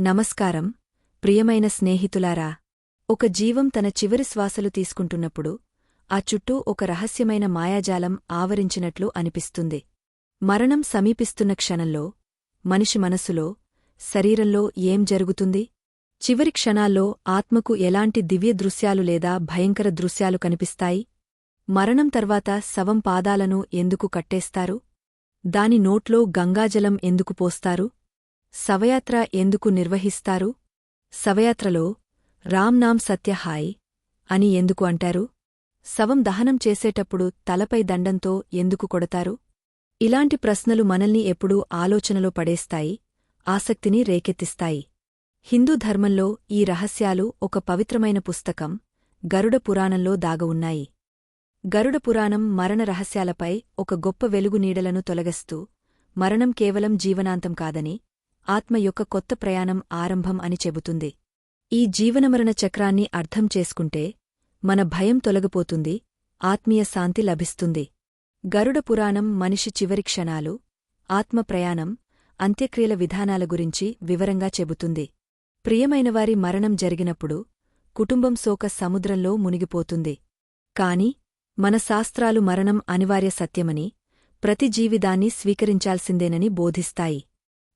నమస్కారం ప్రియమైన స్నేహితులారా. ఒక జీవం తన చివరి శ్వాసలు తీసుకుంటున్నప్పుడు ఆ చుట్టూ ఒక రహస్యమైన మాయాజాలం ఆవరించినట్లు అనిపిస్తుంది. మరణం సమీపిస్తున్న క్షణంలో మనిషి మనసులో శరీరంలో ఏం జరుగుతుంది? చివరి క్షణాల్లో ఆత్మకు ఎలాంటి దివ్య దృశ్యాలు లేదా భయంకర దృశ్యాలు కనిపిస్తాయి? మరణం తర్వాత శవం పాదాలను ఎందుకు కట్టేస్తారు? దాని నోట్లో గంగాజలం ఎందుకు పోస్తారు? శవయాత్ర ఎందుకు నిర్వహిస్తారు? శవయాత్రలో రామ్నాం సత్యహాయ్ అని ఎందుకు అంటారు? శవం దహనం చేసేటప్పుడు తలపై దండంతో ఎందుకు కొడతారు? ఇలాంటి ప్రశ్నలు మనల్ని ఎప్పుడూ ఆలోచనలో పడేస్తాయి ఆసక్తిని రేకెత్తిస్తాయి. హిందూ ధర్మంలో ఈ రహస్యాలు ఒక పవిత్రమైన పుస్తకం గరుడ పురాణంలో దాగవున్నాయి గరుడ పురాణం మరణ రహస్యాలపై ఒక గొప్ప వెలుగు నీడలను తొలగస్తూ మరణం కేవలం జీవనాంతం కాదని ఆత్మ యొక్క కొత్త ప్రయాణం ఆరంభం అని చెబుతుంది. ఈ జీవనమరణ చక్రాన్ని అర్థం చేసుకుంటే మన భయం తొలగిపోతుంది ఆత్మీయ శాంతి లభిస్తుంది. గరుడ పురాణం మనిషి చివరి క్షణాలు ఆత్మ ప్రయాణం అంత్యక్రియల విధానాల గురించి వివరంగా చెబుతుంది. ప్రియమైనవారి మరణం జరిగినప్పుడు కుటుంబం శోక సముద్రంలో మునిగిపోతుంది. కాని మన శాస్త్రాలు మరణం అనివార్య సత్యమని ప్రతి జీవిదాన్ని స్వీకరించాల్సిందేనని బోధిస్తాయి.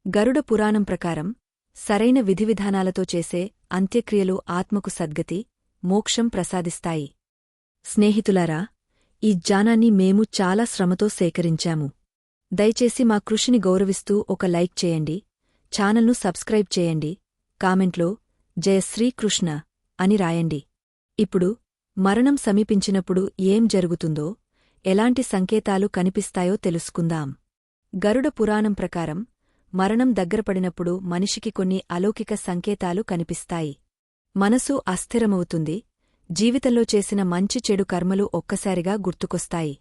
గరుడ పురాణం ప్రకారం సరైన విధివిధానాలతో చేసే అంత్యక్రియలు ఆత్మకు సద్గతి మోక్షం ప్రసాదిస్తాయి. స్నేహితులారా ఈ జ్ఞానాన్ని మేము చాలా శ్రమతో సేకరించాము. దయచేసి మా కృషిని గౌరవిస్తూ ఒక లైక్ చేయండి ఛానల్ను సబ్స్క్రైబ్ చేయండి కామెంట్లో జయ శ్రీకృష్ణ అని రాయండి. ఇప్పుడు మరణం సమీపించినప్పుడు ఏం జరుగుతుందో ఎలాంటి సంకేతాలు కనిపిస్తాయో తెలుసుకుందాం. గరుడ పురాణం ప్రకారం మరణం దగ్గరపడినప్పుడు మనిషికి కొన్ని అలౌకిక సంకేతాలు కనిపిస్తాయి. మనసు అస్థిరమవుతుంది. జీవితంలో చేసిన మంచి చెడు కర్మలు ఒక్కసారిగా గుర్తుకొస్తాయి.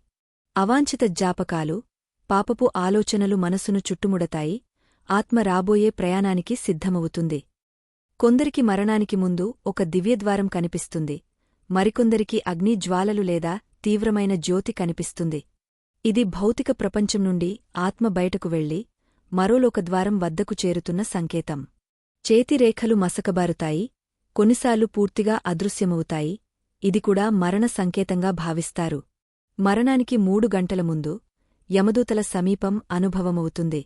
అవాంఛిత జ్ఞాపకాలు పాపపు ఆలోచనలు మనసును చుట్టుముడతాయి. ఆత్మ రాబోయే ప్రయాణానికి సిద్ధమవుతుంది. కొందరికి మరణానికి ముందు ఒక దివ్యద్వారం కనిపిస్తుంది. మరికొందరికి అగ్ని జ్వాలలు లేదా తీవ్రమైన జ్యోతి కనిపిస్తుంది. ఇది భౌతిక ప్రపంచం నుండి ఆత్మ బయటకు వెళ్ళి మరోలోక ద్వారం వద్దకు చేరుతున్న సంకేతం. చేతిరేఖలు మసకబారుతాయి కొన్నిసార్లు పూర్తిగా అదృశ్యమవుతాయి ఇది కూడా మరణ సంకేతంగా భావిస్తారు. మరణానికి మూడు గంటల ముందు యమదూతల సమీపం అనుభవమవుతుంది.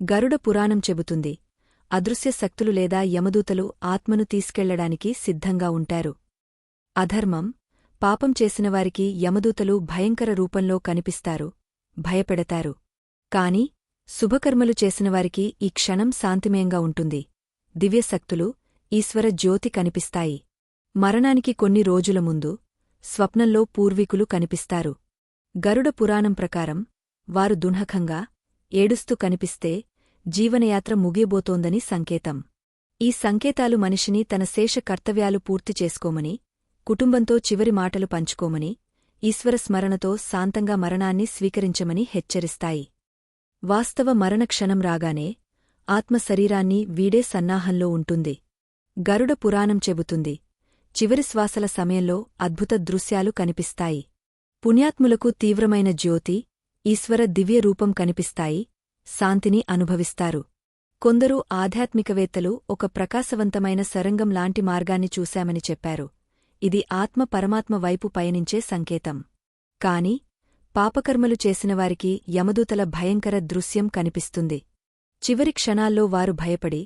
గరుడ పురాణం చెబుతుంది అదృశ్య శక్తులు లేదా యమదూతలు ఆత్మను తీసుకెళ్ళడానికి సిద్ధంగా ఉంటారు. అధర్మం పాపం చేసినవారికి యమదూతలు భయంకర రూపంలో కనిపిస్తారు భయపెడతారు. కాని శుభకర్మలు చేసినవారికి ఈ క్షణం శాంతిమయంగా ఉంటుంది. దివ్యశక్తులు ఈశ్వర జ్యోతి కనిపిస్తాయి. మరణానికి కొన్ని రోజుల ముందు స్వప్నంలో పూర్వీకులు కనిపిస్తారు. గరుడ పురాణం ప్రకారం వారు దున్హకంగా ఏడుస్తూ కనిపిస్తే జీవనయాత్ర ముగియబోతోందని సంకేతం. ఈ సంకేతాలు మనిషిని తన శేష కర్తవ్యాలు పూర్తి చేసుకోమని కుటుంబంతో చివరి మాటలు పంచుకోమని ఈశ్వర స్మరణతో శాంతంగా మరణాన్ని స్వీకరించమని హెచ్చరిస్తాయి. వాస్తవ మరణక్షణం రాగానే ఆత్మ శరీరాన్ని వీడే సన్నాహంలో ఉంటుంది. గరుడ పురాణం చెబుతుంది. చివరి శ్వాసల సమయంలో అద్భుత దృశ్యాలు కనిపిస్తాయి. పుణ్యాత్ములకు తీవ్రమైన జ్యోతి ఈశ్వర దివ్య రూపం కనిపిస్తాయి. శాంతిని అనుభవిస్తారు. కొందరు ఆధ్యాత్మికవేత్తలు ఒక ప్రకాశవంతమైన సరంగం లాంటి మార్గాన్ని చూశామని చెప్పారు. ఇది ఆత్మ పరమాత్మ వైపు పయనించే సంకేతం. కాని పాపకర్మలు చేసినవారికి యమదూతల భయంకర దృశ్యం కనిపిస్తుంది. చివరి క్షణాల్లో వారు భయపడి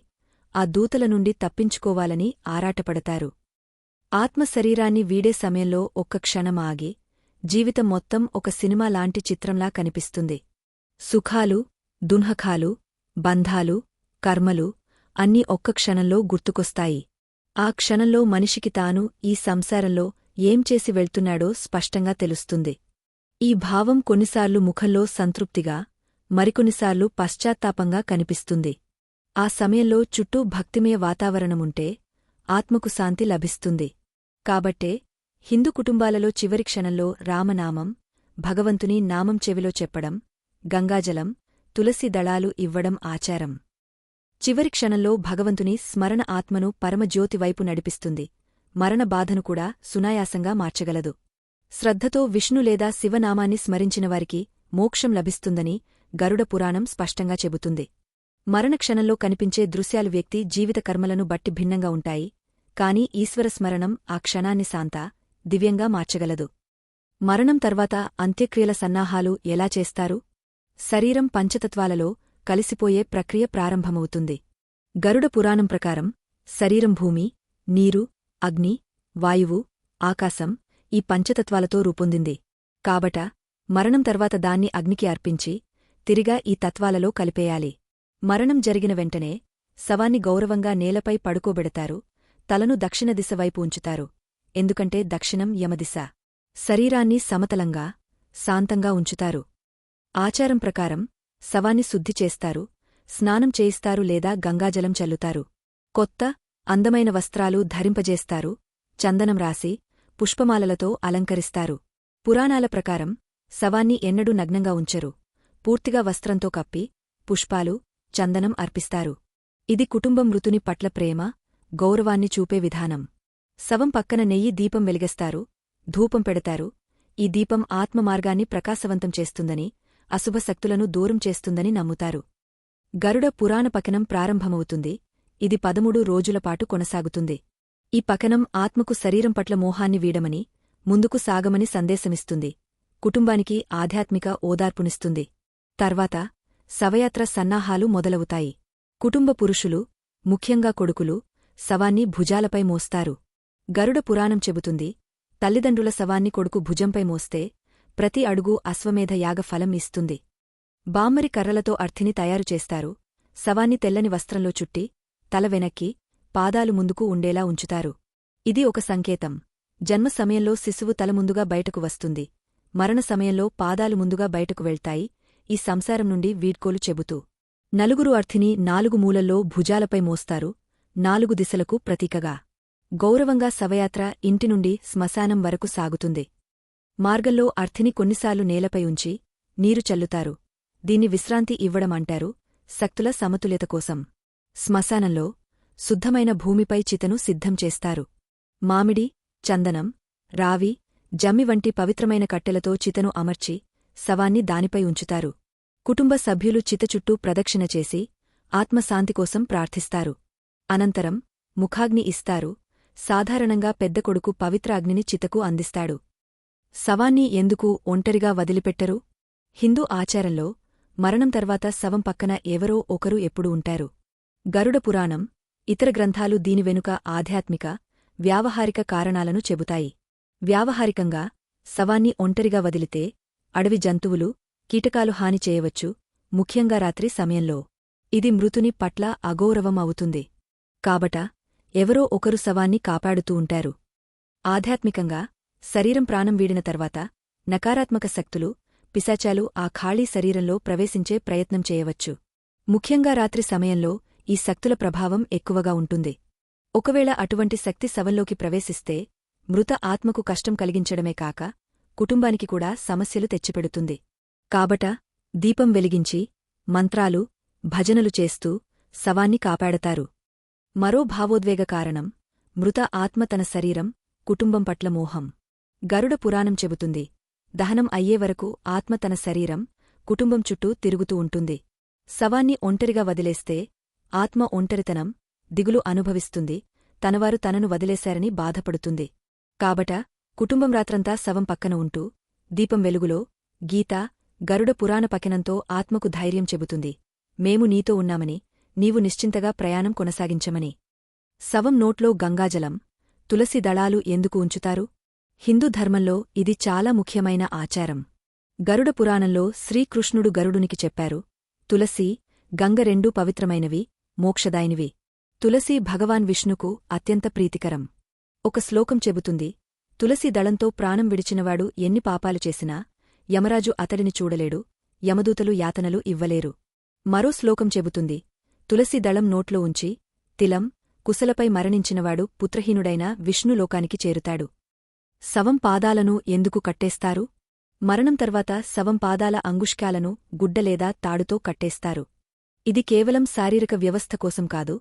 ఆ దూతల నుండి తప్పించుకోవాలని ఆరాటపడతారు. ఆత్మ శరీరాన్ని వీడే సమయంలో ఒక్క క్షణం ఆగి జీవితం మొత్తం ఒక సినిమా లాంటి చిత్రంలా కనిపిస్తుంది. సుఖాలు దున్హఖాలు బంధాలు కర్మలు అన్నీ ఒక్క క్షణంలో గుర్తుకొస్తాయి. ఆ క్షణంలో మనిషికి తాను ఈ సంసారంలో ఏం చేసి వెళ్తున్నాడో స్పష్టంగా తెలుస్తుంది. ఈ భావం కొన్నిసార్లు ముఖంలో సంతృప్తిగా మరికొన్నిసార్లు పశ్చాత్తాపంగా కనిపిస్తుంది. ఆ సమయంలో చుట్టూ భక్తిమయ వాతావరణముంటే ఆత్మకు శాంతి లభిస్తుంది. కాబట్టే హిందూ కుటుంబాలలో చివరి క్షణంలో రామనామం భగవంతుని నామం చెవిలో చెప్పడం గంగాజలం తులసి దళాలు ఇవ్వడం ఆచారం. చివరి క్షణంలో భగవంతుని స్మరణ ఆత్మను పరమజ్యోతివైపు నడిపిస్తుంది. మరణ బాధను కూడా సునాయాసంగా మార్చగలదు. శ్రద్ధతో విష్ణు లేదా శివనామాన్ని స్మరించినవారికి మోక్షం లభిస్తుందని గరుడ పురాణం స్పష్టంగా చెబుతుంది. మరణక్షణంలో కనిపించే దృశ్యాలు వ్యక్తి జీవిత కర్మలను బట్టి భిన్నంగా ఉంటాయి కాని ఈశ్వర స్మరణం ఆ క్షణాన్ని శాంత దివ్యంగా మార్చగలదు. మరణం తర్వాత అంత్యక్రియల సన్నాహాలు ఎలా చేస్తారు? శరీరం పంచతత్వాలలో కలిసిపోయే ప్రక్రియ ప్రారంభమవుతుంది. గరుడ పురాణం ప్రకారం శరీరం భూమి నీరు అగ్ని వాయువు ఆకాశం ఈ పంచతత్వాలతో రూపొందింది. కాబట మరణం తర్వాత దాన్ని అగ్నికి అర్పించి తిరిగా ఈ తత్వాలలో కలిపేయాలి. మరణం జరిగిన వెంటనే శవాన్ని గౌరవంగా నేలపై పడుకోబెడతారు తలను దక్షిణ దిశ వైపు ఉంచుతారు. ఎందుకంటే దక్షిణం యమదిశ. శరీరాన్ని సమతలంగా శాంతంగా ఉంచుతారు. ఆచారం ప్రకారం శవాన్ని శుద్ధి చేస్తారు స్నానం చేయిస్తారు లేదా గంగాజలం చల్లుతారు. కొత్త అందమైన వస్త్రాలు ధరింపజేస్తారు చందనం రాసి పుష్పమాలలతో అలంకరిస్తారు. పురాణాల ప్రకారం శవాన్ని ఎన్నడూ నగ్నంగా ఉంచరు. పూర్తిగా వస్త్రంతో కప్పి పుష్పాలు చందనం అర్పిస్తారు. ఇది కుటుంబం మృతుని పట్ల ప్రేమ గౌరవాన్ని చూపే విధానం. శవం పక్కన నెయ్యి దీపం వెలిగస్తారు ధూపం పెడతారు. ఈ దీపం ఆత్మమార్గాన్ని ప్రకాశవంతం చేస్తుందని అశుభశక్తులను దూరం చేస్తుందని నమ్ముతారు. గరుడ పురాణ పకనం ప్రారంభమవుతుంది. ఇది పదమూడు రోజులపాటు కొనసాగుతుంది. ఈ పకనం ఆత్మకు శరీరం పట్ల మోహాన్ని వీడమని ముందుకు సాగమని సందేశమిస్తుంది. కుటుంబానికి ఆధ్యాత్మిక ఓదార్పునిస్తుంది. తర్వాత శవయాత్ర సన్నాహాలు మొదలవుతాయి. కుటుంబ పురుషులు ముఖ్యంగా కొడుకులు శవాన్ని భుజాలపై మోస్తారు. గరుడ పురాణం చెబుతుంది తల్లిదండ్రుల శవాన్ని కొడుకు భుజంపై మోస్తే ప్రతి అడుగు అశ్వమేధ యాగ ఫలం ఇస్తుంది. బామ్మరి కర్రలతో అర్థిని తయారుచేస్తారు శవాన్ని తెల్లని వస్త్రంలో చుట్టి తల వెనక్కి పాదాలు ముందుకు ఉండేలా ఉంచుతారు. ఇది ఒక సంకేతం. జన్మ సమయంలో శిశువు తల ముందుగా బయటకు వస్తుంది. మరణ సమయంలో పాదాలు ముందుగా బయటకు వెళ్తాయి. ఈ సంసారం నుండి వీడ్కోలు చెబుతూ. నలుగురు అర్థిని నాలుగు మూలల్లో భుజాలపై మోస్తారు. నాలుగు దిశలకు ప్రతీకగా. గౌరవంగా శవయాత్ర ఇంటి నుండి శ్మశానం వరకు సాగుతుంది. మార్గంలో అర్థిని కొన్నిసార్లు నేలపై ఉంచి నీరు చల్లుతారు. దీన్ని విశ్రాంతి ఇవ్వడం అంటారు శక్తుల సమతుల్యత కోసం. శ్మశానంలో శుద్ధమైన భూమిపై చితను సిద్ధం చేస్తారు. మామిడి చందనం రావి జమ్మి వంటి పవిత్రమైన కట్టెలతో చితను అమర్చి శవాన్ని దానిపై ఉంచుతారు. కుటుంబ సభ్యులు చిత చుట్టూ ప్రదక్షిణ చేసి ఆత్మశాంతికోసం ప్రార్థిస్తారు. అనంతరం ముఖాగ్ని ఇస్తారు. సాధారణంగా పెద్ద కొడుకు పవిత్ర అగ్నిని చితకు అందిస్తాడు. శవాన్ని ఎందుకు ఒంటరిగా వదిలిపెట్టరు? హిందూ ఆచారంలో మరణం తర్వాత శవం పక్కన ఎవరో ఒకరు ఎప్పుడు ఉంటారు. గరుడ పురాణం ఇతర గ్రంథాలు దీని వెనుక ఆధ్యాత్మిక వ్యావహారిక కారణాలను చెబుతాయి. వ్యావహారికంగా శవాన్ని ఒంటరిగా వదిలితే అడవి జంతువులు కీటకాలు హాని చేయవచ్చు ముఖ్యంగా రాత్రి సమయంలో. ఇది మృతుని పట్ల అగౌరవం అవుతుంది. కాబట ఎవరో ఒకరు శవాన్ని కాపాడుతూ ఉంటారు. ఆధ్యాత్మికంగా శరీరం ప్రాణం వీడిన తర్వాత నకారాత్మక శక్తులు పిశాచాలు ఆ ఖాళీ శరీరంలో ప్రవేశించే ప్రయత్నం చేయవచ్చు. ముఖ్యంగా రాత్రి సమయంలో ఈ శక్తుల ప్రభావం ఎక్కువగా ఉంటుంది. ఒకవేళ అటువంటి శక్తి శవంలోకి ప్రవేశిస్తే మృత ఆత్మకు కష్టం కలిగించడమే కాక కుటుంబానికి కూడా సమస్యలు తెచ్చిపెడుతుంది. కాబట దీపం వెలిగించి మంత్రాలు భజనలు చేస్తూ శవాన్ని కాపాడతారు. మరో భావోద్వేగ కారణం మృత ఆత్మ తన శరీరం కుటుంబం పట్ల మోహం. గరుడ పురాణం చెబుతుంది దహనం అయ్యే వరకు ఆత్మ తన శరీరం కుటుంబం చుట్టూ తిరుగుతూ ఉంటుంది. శవాన్ని ఒంటరిగా వదిలేస్తే ఆత్మ ఒంటరితనం దిగులు అనుభవిస్తుంది. తనవారు తనను వదిలేశారని బాధపడుతుంది. కాబట కుటుంబం రాత్రంతా శవం పక్కన ఉంటూ దీపం వెలుగులో గీత గరుడ పురాణ పకినంతో ఆత్మకు ధైర్యం చెబుతుంది. మేము నీతో ఉన్నామని నీవు నిశ్చింతగా ప్రయాణం కొనసాగించమని. శవం నోట్లో గంగాజలం తులసి దళాలు ఎందుకు ఉంచుతారు? హిందూ ధర్మంలో ఇది చాలా ముఖ్యమైన ఆచారం. గరుడ పురాణంలో శ్రీకృష్ణుడు గరుడునికి చెప్పారు తులసి గంగ రెండూ పవిత్రమైనవి మోక్షదాయినివి. తులసి భగవాన్ విష్ణుకు అత్యంత ప్రీతికరం. ఒక శ్లోకం చెబుతుంది తులసి దళంతో ప్రాణం విడిచినవాడు ఎన్ని పాపాలు చేసినా యమరాజు అతడిని చూడలేడు యమదూతలు యాతనలు ఇవ్వలేరు. మరో శ్లోకం చెబుతుంది తులసి దళం నోట్లో ఉంచి తిలం కుశలపై మరణించినవాడు పుత్రహీనుడైన విష్ణులోకానికి చేరుతాడు. శవం పాదాలను ఎందుకు కట్టేస్తారు? మరణం తర్వాత శవం పాదాల అంగుష్కాలను గుడ్డలేదా తాడుతో కట్టేస్తారు. ఇది కేవలం శారీరక వ్యవస్థ కోసం కాదు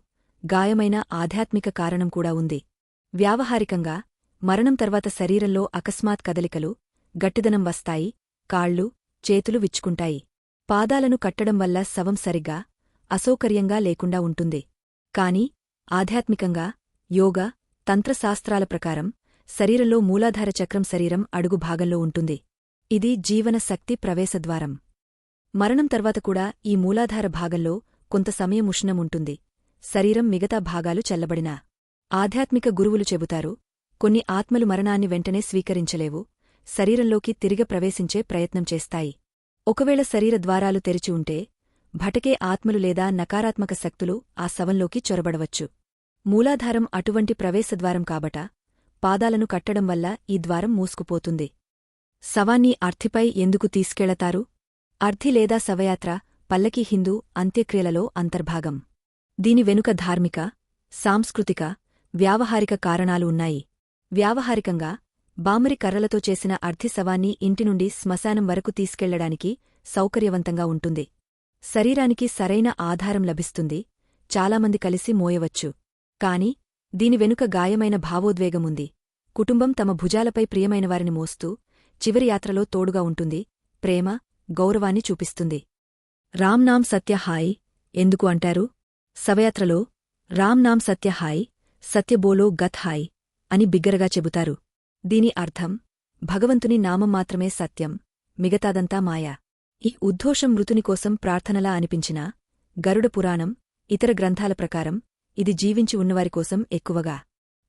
గాయమైన ఆధ్యాత్మిక కారణం కూడా ఉంది. వ్యావహారికంగా మరణం తర్వాత శరీరంలో అకస్మాత్ కదలికలు గట్టిదనం వస్తాయి కాళ్ళు చేతులు విచ్చుకుంటాయి. పాదాలను కట్టడం వల్ల శవం సరిగ్గా అసౌకర్యంగా లేకుండా ఉంటుంది. కాని ఆధ్యాత్మికంగా యోగ తంత్రశాస్త్రాల ప్రకారం శరీరంలో మూలాధార చక్రం శరీరం అడుగు భాగంలో ఉంటుంది. ఇది జీవన శక్తి ప్రవేశద్వారం. మరణం తర్వాత కూడా ఈ మూలాధార భాగంలో కొంత సమయం ఉష్ణం ఉంటుంది శరీరం మిగతా భాగాలు చల్లబడినా ఆధ్యాత్మిక గురువులు చెబుతారు కొన్ని ఆత్మలు మరణాన్ని వెంటనే స్వీకరించలేవు శరీరంలోకి తిరిగి ప్రవేశించే ప్రయత్నం చేస్తాయి. ఒకవేళ శరీర ద్వారాలు తెరిచి ఉంటే భటకే ఆత్మలు లేదా నకారాత్మక శక్తులు ఆ శవంలోకి చొరబడవచ్చు. మూలాధారం అటువంటి ప్రవేశద్వారం కాబట పాదాలను కట్టడం వల్ల ఈ ద్వారం మూసుకుపోతుంది. శవాన్ని అర్థిపై ఎందుకు తీసుకెళతారు అర్థి లేదా శవయాత్ర పల్లకి హిందూ అంత్యక్రియలలో అంతర్భాగం. దీని వెనుక ధార్మిక సాంస్కృతిక వ్యావహారిక కారణాలు ఉన్నాయి. వ్యావహారికంగా బామరి కర్రలతో చేసిన అర్థి శవాన్ని ఇంటి నుండి శ్మశానం వరకు తీసుకెళ్ళడానికి సౌకర్యవంతంగా ఉంటుంది. శరీరానికి సరైన ఆధారం లభిస్తుంది చాలామంది కలిసి మోయవచ్చు. కాని దీని వెనుక గాయమైన భావోద్వేగముంది కుటుంబం తమ భుజాలపై ప్రియమైనవారిని మోస్తూ చివరి యాత్రలో తోడుగా ఉంటుంది ప్రేమ గౌరవాన్ని చూపిస్తుంది. రామ్నామ్ సత్యహాయ్ ఎందుకు అంటారు? శవయాత్రలో రామ్నామ్ సత్యహాయ్ సత్యబోలో గత్ హాయ్ అని బిగ్గరగా చెబుతారు. దీని అర్థం భగవంతుని నామం మాత్రమే సత్యం మిగతాదంతా మాయా. ఈ ఉద్ఘోషం మృతుని కోసం ప్రార్థనలా అనిపించినా గరుడ పురాణం ఇతర గ్రంథాల ప్రకారం ఇది జీవించి ఉన్నవారికోసం ఎక్కువగా.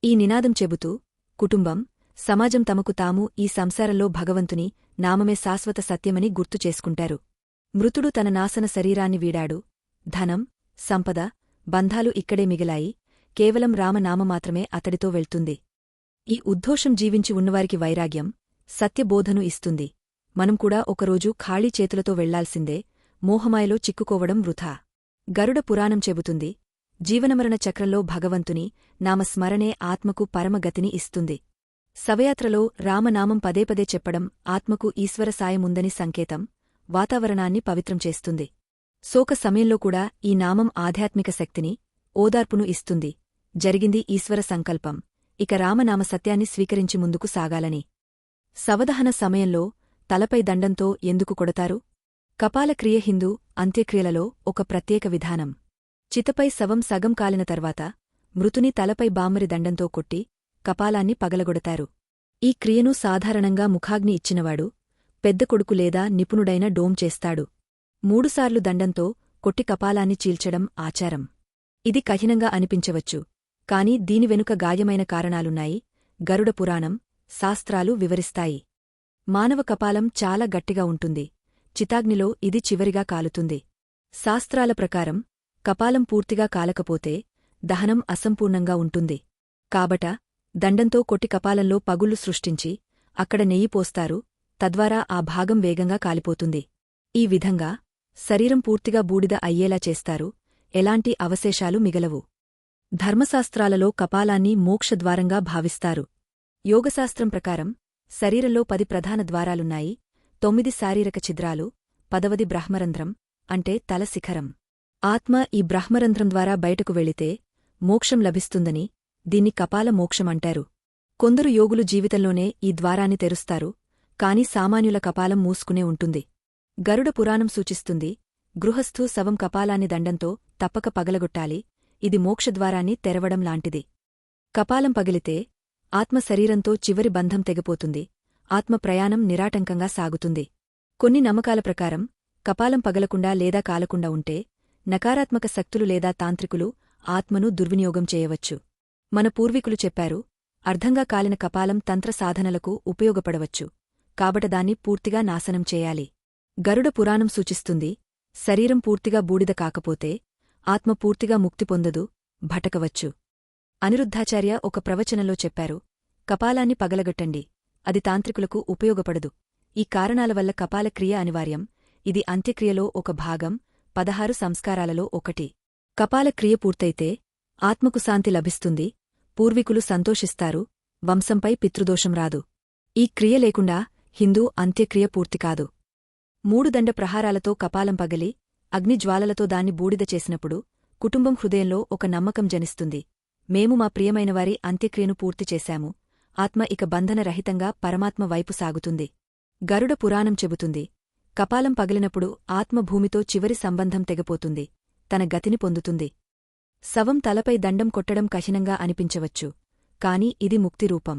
ఈ నినాదం చెబుతూ కుటుంబం సమాజం తమకు తాము ఈ సంసారంలో భగవంతుని నామమే శాశ్వత సత్యమని గుర్తు చేసుకుంటారు. మృతుడు తన నాశన శరీరాన్ని వీడాడు. ధనం సంపద బంధాలు ఇక్కడే మిగిలాయి. కేవలం రామనామ మాత్రమే అతడితో వెళ్తుంది. ఈ ఉద్ఘోషం జీవించి ఉన్నవారికి వైరాగ్యం సత్యబోధను ఇస్తుంది. మనం కూడా ఒకరోజు ఖాళీ చేతులతో వెళ్ళాల్సిందే మోహమాయలో చిక్కుకోవడం వృథా. గరుడ పురాణం చెబుతుంది జీవనమరణ చక్రంలో భగవంతుని నామస్మరణే ఆత్మకు పరమగతిని ఇస్తుంది. శవయాత్రలో రామనామం పదేపదే చెప్పడం ఆత్మకు ఈశ్వర సాయముందని సంకేతం వాతావరణాన్ని పవిత్రం చేస్తుంది. శోక సమయంలో కూడా ఈ నామం ఆధ్యాత్మిక శక్తిని ఓదార్పును ఇస్తుంది. జరిగింది ఈశ్వర సంకల్పం. ఇక రామనామ సత్యాన్ని స్వీకరించి ముందుకు సాగాలని. సవదహన సమయంలో తలపై దండంతో ఎందుకు కొడతారు? కపాలక్రియ హిందూ అంత్యక్రియలలో ఒక ప్రత్యేక విధానం. చితపై శవం సగం కాలిన తర్వాత మృతుని తలపై బామ్మరి దండంతో కొట్టి కపాలాన్ని పగలగొడతారు. ఈ క్రియను సాధారణంగా ముఖాగ్ని ఇచ్చినవాడు పెద్ద కొడుకు లేదా నిపుణుడైన డోమ్ చేస్తాడు. మూడుసార్లు దండంతో కొట్టి కపాలాన్ని చీల్చడం ఆచారం. ఇది కఠినంగా అనిపించవచ్చు కాని దీని వెనుక గాయమైన కారణాలున్నాయి. గరుడ పురాణం శాస్త్రాలు వివరిస్తాయి. మానవ కపాలం చాలా గట్టిగా ఉంటుంది. చితాగ్నిలో ఇది చివరిగా కాలుతుంది. శాస్త్రాల ప్రకారం కపాలం పూర్తిగా కాలకపోతే దహనం అసంపూర్ణంగా ఉంటుంది. కాబట దండంతో కొట్టి కపాలంలో పగుళ్ళు సృష్టించి అక్కడ నెయ్యి పోస్తారు తద్వారా ఆ భాగం వేగంగా కాలిపోతుంది. ఈ విధంగా శరీరం పూర్తిగా బూడిద అయ్యేలా చేస్తారు ఎలాంటి అవశేషాలు మిగలవు. ధర్మశాస్త్రాలలో కపాలాన్ని మోక్షద్వారంగా భావిస్తారు. యోగశాస్త్రం ప్రకారం శరీరంలో పది ప్రధాన ద్వారాలున్నాయి తొమ్మిది శారీరక ఛిద్రాలు పదవది బ్రహ్మరంధ్రం అంటే తల శిఖరం. ఆత్మ ఈ బ్రహ్మరంధ్రం ద్వారా బయటకు వెళితే మోక్షం లభిస్తుందని దీన్ని కపాల మోక్షమంటారు కొందరు యోగులు జీవితంలోనే ఈ ద్వారాన్ని తెరుస్తారు కాని సామాన్యుల కపాలం మూసుకునే ఉంటుంది. గరుడ పురాణం సూచిస్తుంది గృహస్థు శవం కపాలాన్ని దండంతో తప్పక పగలగొట్టాలి ఇది మోక్షద్వారాన్ని తెరవడం లాంటిది. కపాలం పగిలితే ఆత్మ శరీరంతో చివరి బంధం తెగిపోతుంది ఆత్మ ప్రయాణం నిరాటంకంగా సాగుతుంది. కొన్ని నమ్మకాల ప్రకారం కపాలం పగలకుండా లేదా కాలకుండా ఉంటే నకారాత్మక శక్తులు లేదా తాంత్రికులు ఆత్మను దుర్వినియోగం చేయవచ్చు. మన పూర్వీకులు చెప్పారు అర్ధంగా కాలిన కపాలం తంత్ర సాధనలకు ఉపయోగపడవచ్చు కాబట దాన్ని పూర్తిగా నాశనం చేయాలి. గరుడ పురాణం సూచిస్తుంది శరీరం పూర్తిగా బూడిద కాకపోతే ఆత్మ పూర్తిగా ముక్తి పొందదు భటకవచ్చు. అనిరుద్ధాచార్య ఒక ప్రవచనంలో చెప్పారు కపాలాన్ని పగలగట్టండి అది తాంత్రికులకు ఉపయోగపడదు. ఈ కారణాల వల్ల కపాల క్రియ అనివార్యం ఇది అంత్యక్రియలో ఒక భాగం పదహారు సంస్కారాలలో ఒకటి. కపాల క్రియ పూర్తయితే ఆత్మకు శాంతి లభిస్తుంది పూర్వీకులు సంతోషిస్తారు వంశంపై పితృదోషం రాదు. ఈ క్రియ లేకుండా హిందూ అంత్యక్రియ పూర్తికాదు మూడుదండ ప్రహారాలతో కపాలం పగలి అగ్నిజ్వాలలతో దాన్ని బూడిద చేసినప్పుడు కుటుంబం హృదయంలో ఒక నమ్మకం జనిస్తుంది. మేము మా ప్రియమైనవారి అంత్యక్రియను పూర్తి చేశాము. ఆత్మ ఇక బంధనరహితంగా పరమాత్మ వైపు సాగుతుంది. గరుడ పురాణం చెబుతుంది. కపాలం పగిలినప్పుడు ఆత్మ భూమితో చివరి సంబంధం తెగపోతుంది. తన గతిని పొందుతుంది. శవం తలపై దండం కొట్టడం కఠినంగా అనిపించవచ్చు. కాని ఇది ముక్తిరూపం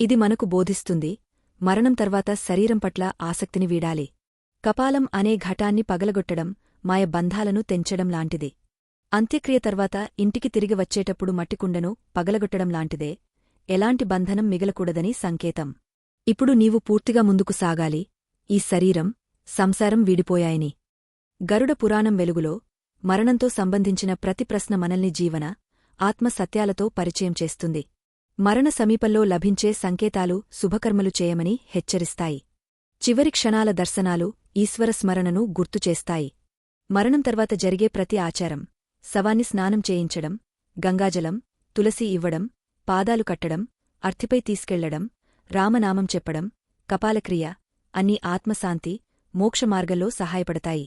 ఇది మనకు బోధిస్తుంది మరణం తర్వాత శరీరం పట్ల ఆసక్తిని వీడాలి. కపాలం అనే ఘటాన్ని పగలగొట్టడం మాయ బంధాలను తెంచడం లాంటిది. అంత్యక్రియ తర్వాత ఇంటికి తిరిగి వచ్చేటప్పుడు మట్టికుండను పగలగొట్టడం లాంటిదే ఎలాంటి బంధనం మిగలకూడదని సంకేతం. ఇప్పుడు నీవు పూర్తిగా ముందుకు సాగాలి ఈ శరీరం సంసారం వీడిపోయాయని. గరుడ పురాణం వెలుగులో మరణంతో సంబంధించిన ప్రతి ప్రశ్న మనల్ని జీవన ఆత్మ సత్యాలతో పరిచయం చేస్తుంది. మరణ సమీపంలో లభించే సంకేతాలు శుభకర్మలు చేయమని హెచ్చరిస్తాయి. చివరి క్షణాల దర్శనాలు ఈశ్వర స్మరణను గుర్తుచేస్తాయి మరణం తర్వాత జరిగే ప్రతి ఆచారం శవాన్ని స్నానం చేయించడం గంగాజలం తులసి ఇవ్వడం పాదాలు కట్టడం అర్థిపై తీసుకెళ్ళడం రామనామం చెప్పడం కపాలక్రియ అన్ని ఆత్మశాంతి మోక్షమార్గంలో సహాయపడతాయి.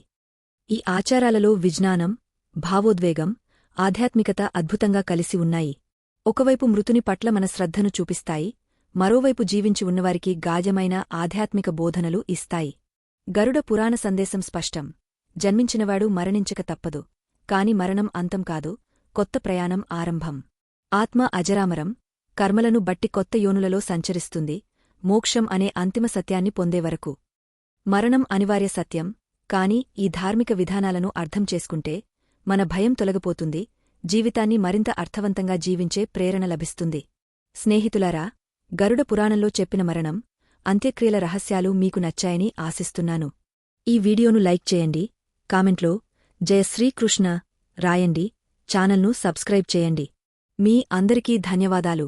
ఈ ఆచారాలలో విజ్ఞానం భావోద్వేగం ఆధ్యాత్మికత అద్భుతంగా కలిసి ఉన్నాయి. ఒకవైపు మృతుని పట్ల మన శ్రద్ధను చూపిస్తాయి మరోవైపు జీవించి ఉన్నవారికి గాజమైన ఆధ్యాత్మిక బోధనలు ఇస్తాయి. గరుడ పురాణ సందేశం స్పష్టం. జన్మించినవాడు మరణించక తప్పదు కాని మరణం అంతం కాదు కొత్త ప్రయాణం ఆరంభం. ఆత్మ అజరామరం కర్మలను బట్టి కొత్త యోనులలో సంచరిస్తుంది మోక్షం అనే అంతిమ సత్యాన్ని పొందేవరకు మరణం అనివార్య సత్యం కాని ఈ ధార్మిక విధానాలను అర్థం చేసుకుంటే మన భయం తొలగిపోతుంది జీవితాన్ని మరింత అర్థవంతంగా జీవించే ప్రేరణ లభిస్తుంది. స్నేహితులారా గరుడ పురాణంలో చెప్పిన మరణం అంత్యక్రియల రహస్యాలు మీకు నచ్చాయని ఆశిస్తున్నాను. ఈ వీడియోను లైక్ చేయండి కామెంట్లో జయ శ్రీకృష్ణ రాయండి ఛానల్ను సబ్స్క్రైబ్ చేయండి. మీ అందరికీ ధన్యవాదాలు.